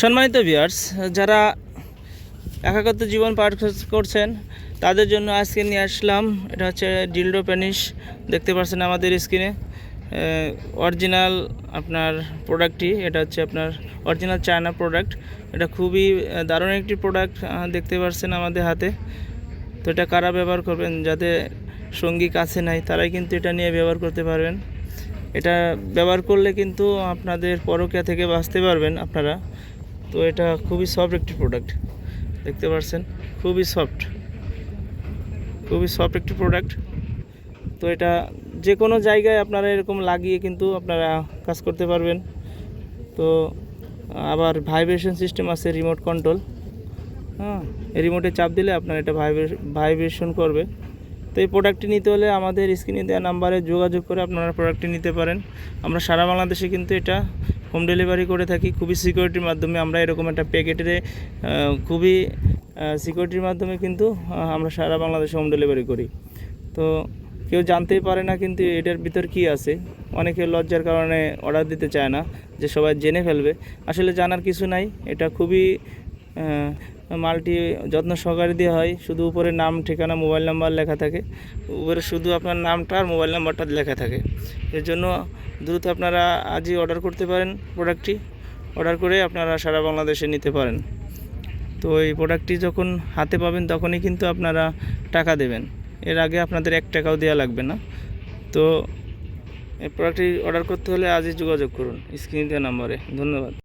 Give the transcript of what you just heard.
সম্মানিত ভিউয়ার্স যারা একাকত্ব জীবন পার করছেন, তাদের জন্য আজকে নিয়ে আসলাম, এটা হচ্ছে ডিলডো প্যানিশ দেখতে পাচ্ছেন আমাদের স্ক্রিনে অরিজিনাল আপনার প্রোডাক্টটি এটা হচ্ছে আপনার অরিজিনাল চায়না প্রোডাক্ট এটা খুবই দারুণ একটি প্রোডাক্ট দেখতে পাচ্ছেন আমাদের হাতে। তো এটা কারা ব্যবহার করবেন? যাতে সঙ্গী কাছে নাই, তারাই কিন্তু এটা নিয়ে ব্যবহার করতে পারবেন। এটা ব্যবহার করলে কিন্তু আপনাদের পরকিয়া থেকে বাঁচতে পারবেন আপনারা। তো এটা খুবই সফট একটি প্রোডাক্ট দেখতে পাচ্ছেন খুবই সফট খুবই সফট একটি প্রোডাক্ট তো এটা যে কোনো জায়গায় আপনারা এরকম লাগিয়ে কিন্তু আপনারা কাজ করতে পারবেন। তো আবার ভাইব্রেশন সিস্টেম আছে রিমোট কন্ট্রোল হ্যাঁ রিমোটে চাপ দিলে আপনার এটা ভাইব্রেশন করবে। তো এই প্রোডাক্টটি নিতে হলে আমাদের স্ক্রিনে দেওয়া নাম্বারে যোগাযোগ করে আপনারা প্রোডাক্টটি নিতে পারেন। আমরা সারা বাংলাদেশে কিন্তু এটা হোম ডেলিভারি করে থাকি, খুবই সিকিউরিটির মাধ্যমে আমরা এরকম একটা প্যাকেটে খুবই সিকিউরিটির মাধ্যমে কিন্তু আমরা সারা বাংলাদেশে হোম ডেলিভারি করি। তো কেউ জানতেই পারে না কিন্তু এটার ভিতর কি আছে। অনেকে লজ্জার কারণে অর্ডার দিতে চায় না, যে সবাই জেনে ফেলবে। আসলে জানার কিছু নাই, এটা খুবই মালটি যত্ন সহকারে দেওয়া হয়। শুধু উপরে নাম, ঠিকানা, মোবাইল নাম্বার লেখা থাকে। উপরে শুধু আপনার নামটা আর মোবাইল নাম্বারটা লেখা থাকে। এর জন্য দ্রুত আপনারা আজই অর্ডার করতে পারেন প্রোডাক্টটি। অর্ডার করে আপনারা সারা বাংলাদেশে নিতে পারেন। তো এই প্রোডাক্টটি যখন হাতে পাবেন, তখনই কিন্তু আপনারা টাকা দেবেন। এর আগে আপনাদের এক টাকাও দেওয়া লাগবে না। তো এই প্রোডাক্টটি অর্ডার করতে হলে আজই যোগাযোগ করুন স্ক্রিন দেওয়া নাম্বারে। ধন্যবাদ।